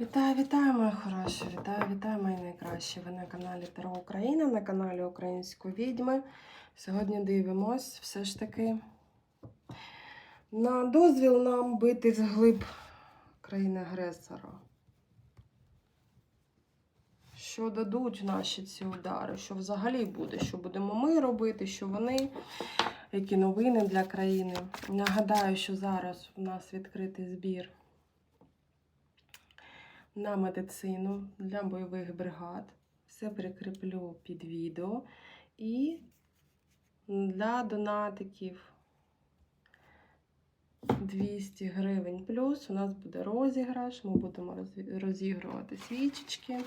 Вітаю, вітаю, мої хороші! Вітаю, вітаю, мої найкращі! Ви на каналі Таро Україна, на каналі Української відьми. Сьогодні дивимось все ж таки на дозвіл нам бити вглиб країни-агресора. Що дадуть наші ці удари? Що взагалі буде? Що будемо ми робити? Що вони? Які новини для країни? Нагадаю, що зараз у нас відкритий збір на медицину для бойових бригад. Все прикріплю під відео. І для донатиків 200 гривень плюс у нас буде розіграш. Ми будемо розігрувати свічечки.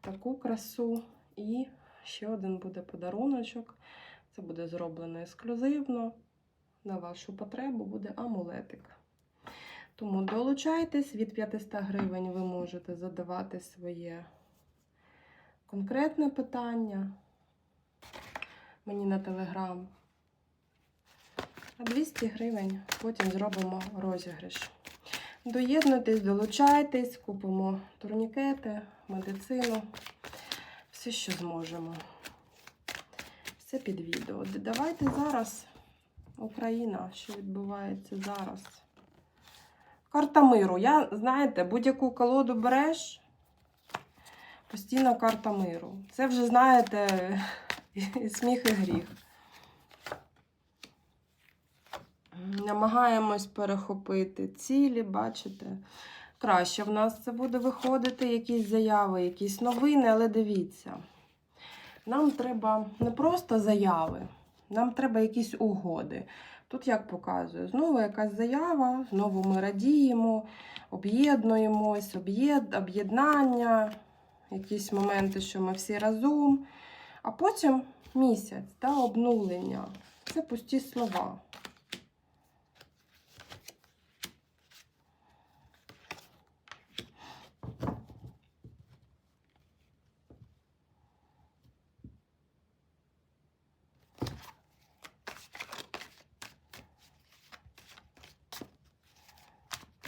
Таку красу. І ще один буде подаруночок. Це буде зроблено ексклюзивно. На вашу потребу буде амулетик. Тому долучайтесь, від 500 гривень ви можете задавати своє конкретне питання мені на телеграм. А 200 гривень потім зробимо розіграш. Доєднуйтесь, долучайтесь, купимо турнікети, медицину, все, що зможемо. Все під відео. Давайте зараз Україна, що відбувається зараз. Карта миру. Я, знаєте, будь-яку колоду береш, постійно карта миру. Це вже, знаєте, сміх і гріх. Намагаємось перехопити цілі, бачите. Краще в нас це буде виходити якісь заяви, якісь новини, але дивіться. Нам треба не просто заяви, нам треба якісь угоди. Тут як показує, знову якась заява, знову ми радіємо, об'єднуємось, об'єд- об'єднання, якісь моменти, що ми всі разом. А потім місяць та обнулення. Це пусті слова.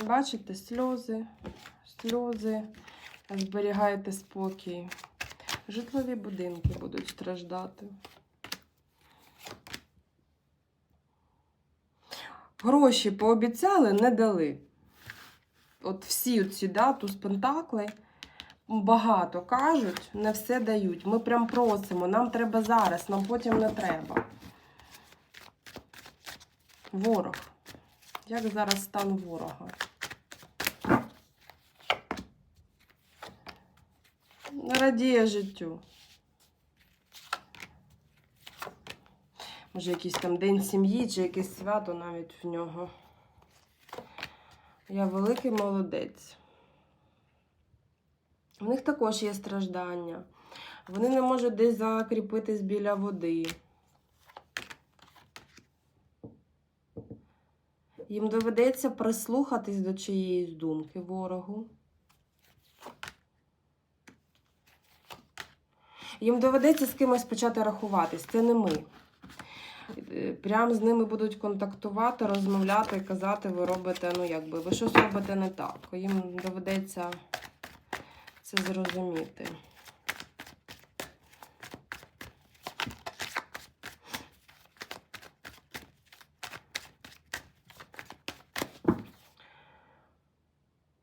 Бачите, сльози, сльози, зберігайте спокій. Житлові будинки будуть страждати. Гроші пообіцяли, не дали. От всі ці дату з Пентакли багато кажуть, не все дають. Ми прям просимо, нам треба зараз, нам потім не треба. Ворог. Як зараз стан ворога? Радіє життю. Може, якийсь там день сім'ї чи якесь свято навіть в нього. Я великий молодець. У них також є страждання. Вони не можуть десь закріпитись біля води. Їм доведеться прислухатись до чиєїсь думки ворогу. Їм доведеться з кимось почати рахуватись. Це не ми. Е, Прям з ними будуть контактувати, розмовляти казати, ви робите, ну якби, ви щось робите не так. Їм доведеться це зрозуміти.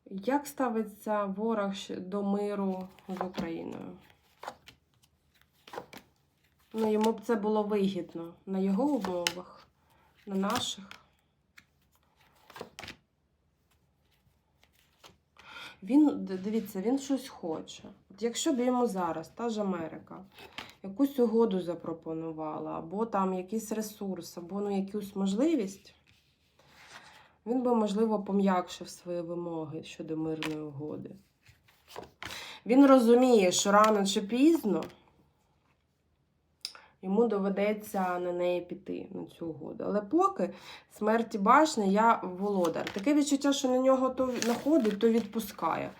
Як ставиться ворог до миру з Україною? Ну, йому б це було вигідно на його умовах, на наших. Він, дивіться, він щось хоче. От якщо б йому зараз та ж Америка якусь угоду запропонувала, або там якийсь ресурс, або ну, якусь можливість, він би, можливо, пом'якшив свої вимоги щодо мирної угоди. Він розуміє, що рано чи пізно йому доведеться на неї піти, на цю угоду. Але поки смерті башні я володар. Таке відчуття, що на нього то находить, то відпускає.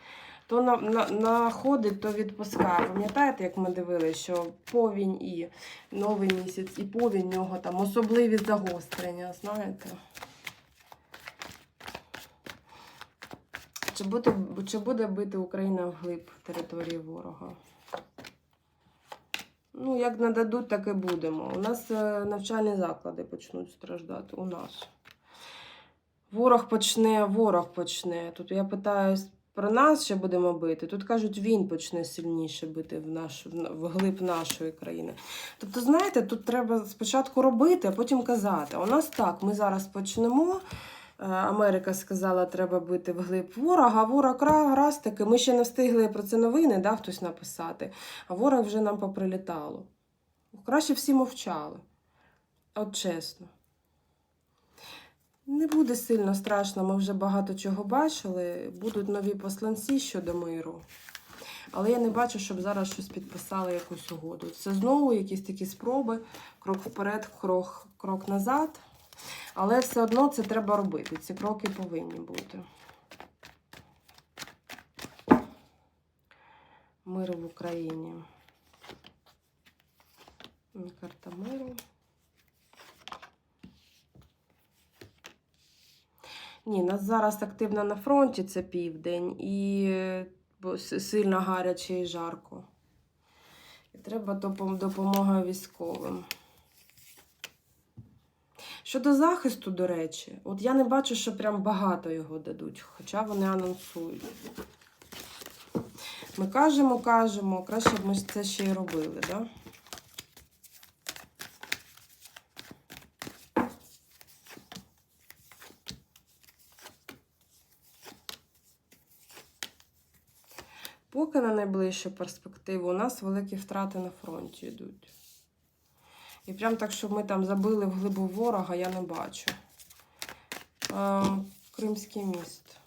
То на, на, находить, то відпускає. Пам'ятаєте, як ми дивилися, що повінь і новий місяць, і повінь в нього там особливі загострення, знаєте? Чи буде, чи буде бити Україна вглиб території ворога? Ну, як нададуть, так і будемо. У нас е, навчальні заклади почнуть страждати. У нас. Ворог почне, ворог почне. Тут я питаю про нас ще будемо бити. Тут кажуть, він почне сильніше бити в нашу, в глиб нашої країни. Тобто, знаєте, тут треба спочатку робити, а потім казати. У нас так, ми зараз почнемо. Е, Америка сказала, треба бити вглиб ворога, ворог раз таки. Ми ще не встигли про це новини, да, хтось написати, а ворог вже нам поприлітало. Краще всі мовчали. От чесно. Не буде сильно страшно, ми вже багато чого бачили. Будуть нові посланці щодо миру. Але я не бачу, щоб зараз щось підписали якусь угоду. Це знову якісь такі спроби, крок вперед, крок, крок назад. Але все одно це треба робити. Ці кроки повинні бути. Мир в Україні. Карта миру. Ні, нас зараз активно на фронті, це південь, і сильно гаряче і жарко. І треба допомога військовим. Щодо захисту, до речі, от я не бачу, що прям багато його дадуть, хоча вони анонсують. Ми кажемо, кажемо, краще б ми це ще й робили, да? Поки на найближчу перспективу у нас великі втрати на фронті йдуть. І прям так, щоб ми там забили в глибу ворога, я не бачу. Е, Кримський міст.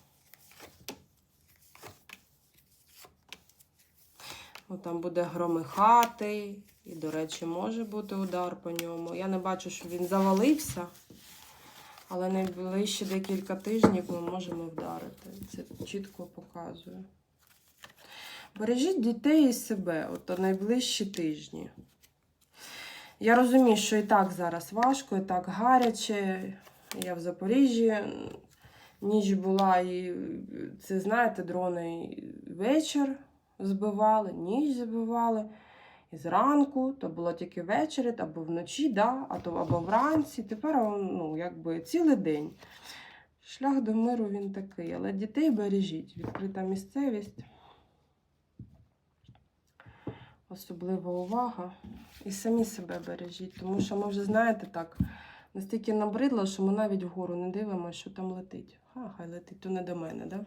О, там буде громихати. І, до речі, може бути удар по ньому. Я не бачу, що він завалився. Але найближчі декілька тижнів ми можемо вдарити. Це чітко показує. Бережіть дітей і себе, от найближчі тижні. Я розумію, що і так зараз важко, і так гаряче. Я в Запоріжжі ніч була, і це, знаєте, дрони вечір збивали, ніч збивали. І зранку, то було тільки ввечері, або вночі, да, а то або вранці. Тепер ну, якби цілий день. Шлях до миру він такий, але дітей бережіть. Відкрита місцевість. Особлива увага. І самі себе бережіть, тому що ми вже, знаєте, так, настільки набридло, що ми навіть вгору не дивимося, що там летить. А, хай летить, то не до мене, да?